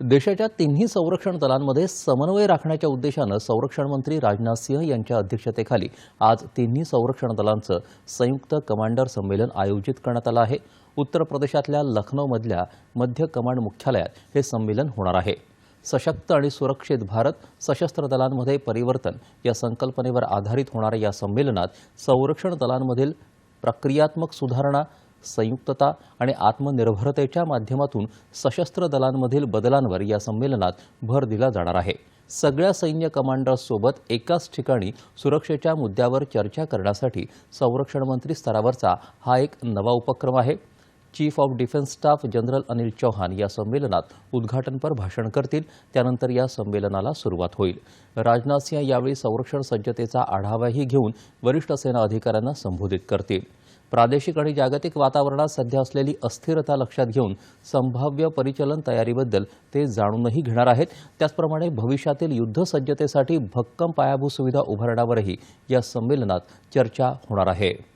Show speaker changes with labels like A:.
A: देशाच्या तिन्ही संरक्षण दलांमध्ये समन्वय राखण्याच्या उद्देशानं संरक्षण मंत्री राजनाथ सिंह यांच्या अध्यक्षतेखाली आज तिन्ही संरक्षण दलांचं संयुक्त कमांडर संमेलन आयोजित करण्यात आलं आहे. उत्तर प्रदेशातल्या लखनौमधल्या मध्य कमांड मुख्यालयात हे संमेलन होणार आहे. सशक्त आणि सुरक्षित भारत सशस्त्र दलांमध्ये परिवर्तन या संकल्पनेवर आधारित होणाऱ्या या संमेलनात संरक्षण दलांमधील प्रक्रियात्मक सुधारणा संयुक्तता आणि आत्मनिर्भरतेच्या माध्यमातून सशस्त्र दलांमधील बदलांवर या संमेलनात भर दिला जाणार आहे. सगळ्या सैन्य कमांडर्ससोबत एकाच ठिकाणी सुरक्षेच्या मुद्द्यावर चर्चा करण्यासाठी संरक्षण मंत्री स्तरावरचा हा एक नवा उपक्रम आहे. Chief of defence staff general Anil Chauhan या संमेलनात उद्घाटनपर भाषण करतील. त्यानंतर या संमेलनाला सुरुवात होईल. राजनाथ सिंह यावेळी संरक्षण सज्जतेचा आढावाही घेऊन वरिष्ठ सेना अधिकाऱ्यांना संबोधित करतील. प्रादेशिक आणि जागतिक वातावरणात सध्या असलेली अस्थिरता लक्षात घेऊन संभाव्य परिचलन तयारीबद्दल ते जाणूनही घेणार आहेत. त्याचप्रमाणे भविष्यातील युद्धसज्जतेसाठी भक्कम पायाभूत सुविधा उभारण्यावरही या संमेलनात चर्चा होणार आहे.